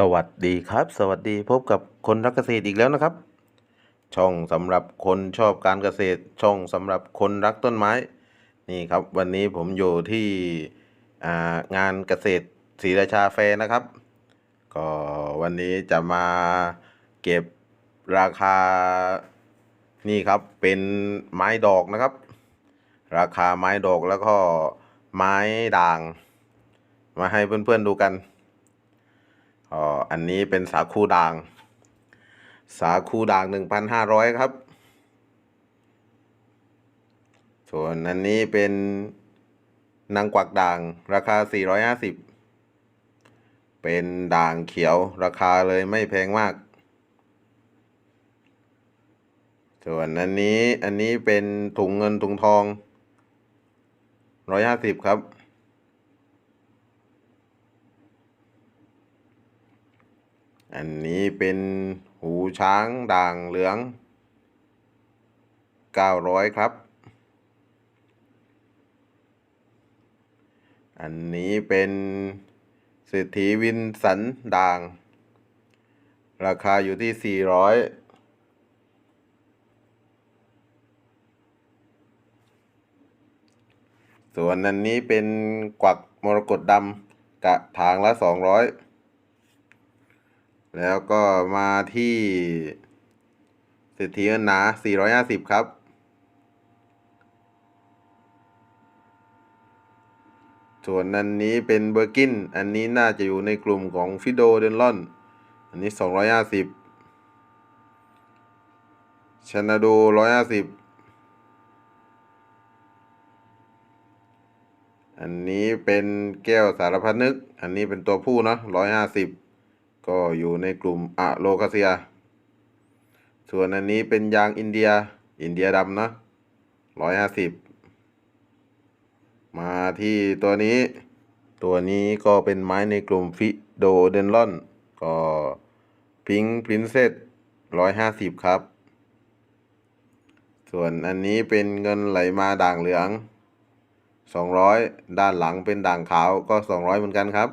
สวัสดีครับ สวัสดีพบกับคนรักเกษตรอีกแล้วนะครับ ช่องสำหรับคนชอบการเกษตร ช่องสำหรับคนรักต้นไม้ นี่ครับ วันนี้ผมอยู่ที่งานเกษตรศรีราชาแฟนะครับ ก็วันนี้จะมาเก็บราคานี่ครับเป็นไม้ดอกนะครับ ราคาไม้ดอกแล้วก็ไม้ด่าง มาให้เพื่อนๆดูกัน อ๋ออันนี้เป็นสาคูด่าง สาคูด่างหนึ่งพันห้าร้อยครับ ส่วนอันนี้เป็นนางกวักด่างราคาสี่ร้อยห้าสิบเป็นด่างเขียวราคาเลยไม่แพงมาก ส่วนอันนี้อันนี้เป็นถุงเงินถุงทองร้อยห้าสิบครับ อันนี้เป็นหูช้างด่างเหลืองเก้าร้อยครับ อันนี้เป็นเศรษฐีวินสันด่าง ราคาอยู่ที่สี่ร้อยส่วนอันนี้เป็นกวักมรกตดำกะถางละสองร้อย แล้วก็มาที่เศรษฐีเงินหนา 450 ครับ ส่วนอันนี้เป็นเบอร์กิน อันนี้น่าจะอยู่ในกลุ่มของฟิโดเดนลอน อันนี้ 250ชนาโด 150อันนี้เป็นแก้วสารพัดนึก อันนี้เป็นตัวผู้เนาะ150 ก็อยู่ในกลุ่มอะโลคาเซีย ส่วนอันนี้เป็นยางอินเดีย อินเดียดำนะร้อยห้าสิบมาที่ตัวนี้ ตัวนี้ก็เป็นไม้ในกลุ่มฟิโดเดนลอน ก็พิงพรินเซสร้อยห้าสิบครับ ส่วนอันนี้เป็นเงินไหลมาด่างเหลืองสองร้อยด้านหลังเป็นด่างขาวก็สองร้อยเหมือนกันครับ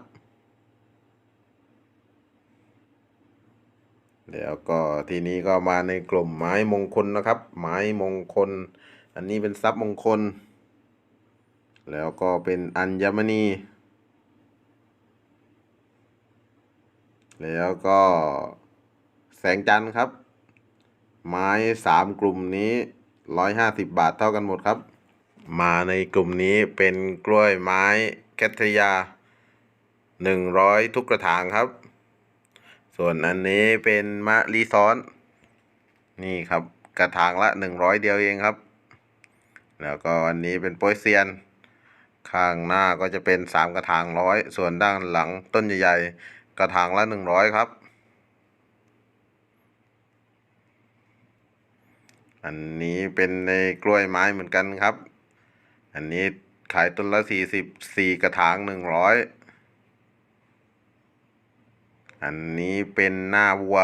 แล้วก็ทีนี้ก็มาในกลุ่มไม้มงคลนะครับ ไม้มงคล อันนี้เป็นทรัพย์มงคล แล้วก็เป็นอัญมณี แล้วก็แสงจันทร์ครับ ไม้สามกลุ่มนี้ร้อยห้าสิบบาทเท่ากันหมดครับ มาในกลุ่มนี้เป็นกล้วยไม้แคทริยาหนึ่งร้อยทุกกระถางครับ ส่วนอันนี้เป็นมะลิซ้อน นี่ครับกระถางละหนึ่งร้อยเดียวเองครับ แล้วก็อันนี้เป็นโปยเซียน ข้างหน้าก็จะเป็นสามกระถางร้อยส่วนด้านหลังต้นใหญ่ๆ กระถางละหนึ่งร้อยครับ อันนี้เป็นในกล้วยไม้เหมือนกันครับ อันนี้ขายต้นละสี่สิบสี่กระถางหนึ่งร้อย อันนี้เป็นหน้าวัว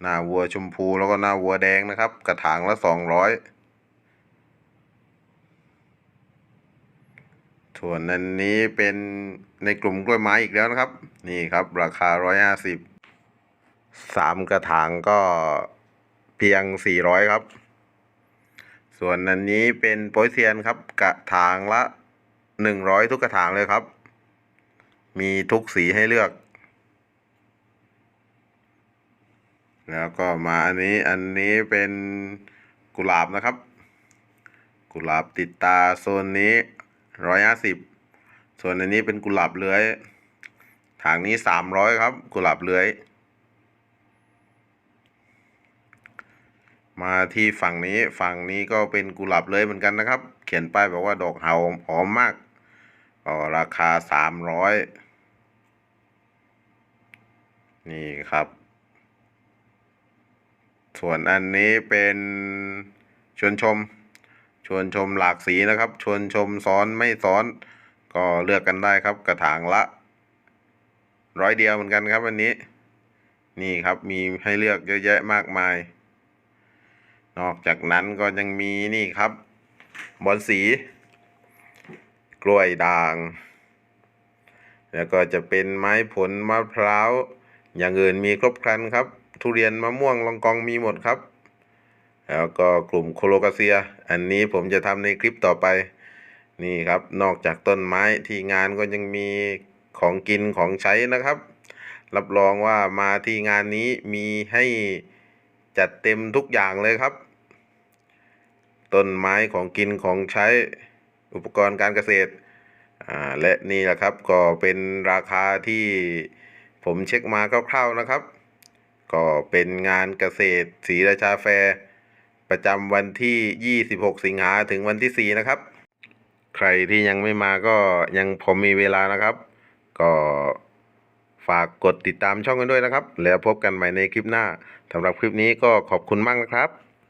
หน้าวัวชมพูแล้วก็หน้าวัวแดงนะครับ กระถางละสองร้อยส่วนอันนี้เป็นในกลุ่มกล้วยไม้อีกแล้วนะครับ นี่ครับราคาร้อยห้าสิบสามกระถางก็เพียงสี่ร้อยครับ ส่วนอันนี้เป็นโปยเซียนครับ กระถางละหนึ่งร้อยทุกกระถางเลยครับ มีทุกสีให้เลือก แล้วก็มาอันนี้อันนี้เป็นกุหลาบนะครับ กุหลาบติดตาโซนนี้ร้อยห้าสิบส่วนอันนี้เป็นกุหลาบเลื้อยถางนี้สามร้อยครับ กุหลาบเลื้อย มาที่ฝั่งนี้ฝั่งนี้ก็เป็นกุหลาบเลื้อยเหมือนกันนะครับ เขียนป้ายบอกว่าดอกเห่าหอมมากก็ราคาสามร้อยนี่ครับ ส่วนอันนี้เป็นชวนชม ชวนชมหลากสีนะครับ ชวนชมซ้อนไม่ซ้อน ก็เลือกกันได้ครับกระถางละ ร้อยเดียวเหมือนกันครับอันนี้ นี่ครับมีให้เลือกเยอะแยะมากมาย นอกจากนั้นก็ยังมีนี่ครับ บอนสี กล้วยด่าง แล้วก็จะเป็นไม้ผลมะพร้าวอย่างอื่นมีครบครันครับ ทุเรียนมะม่วงลองกองมีหมดครับ แล้วก็กลุ่มโคโลกาเซีย อันนี้ผมจะทำในคลิปต่อไป นี่ครับ นอกจากต้นไม้ที่งานก็ยังมีของกินของใช้นะครับ รับรองว่ามาที่งานนี้มีให้จัดเต็มทุกอย่างเลยครับ ต้นไม้ของกินของใช้อุปกรณ์การเกษตรอ่าและนี่แหละครับก็เป็นราคาที่ผมเช็คมาคร่าวๆนะครับ ก็เป็นงานเกษตรศรีราชาแฟร์ ประจำวันที่ 26 สิงหาถึงวันที่ 4 นะครับ ใครที่ยังไม่มาก็ยังพอมีเวลานะครับ ก็ฝากกดติดตามช่องกันด้วยนะครับ แล้วพบกันใหม่ในคลิปหน้าสำหรับคลิปนี้ก็ขอบคุณมากนะครับ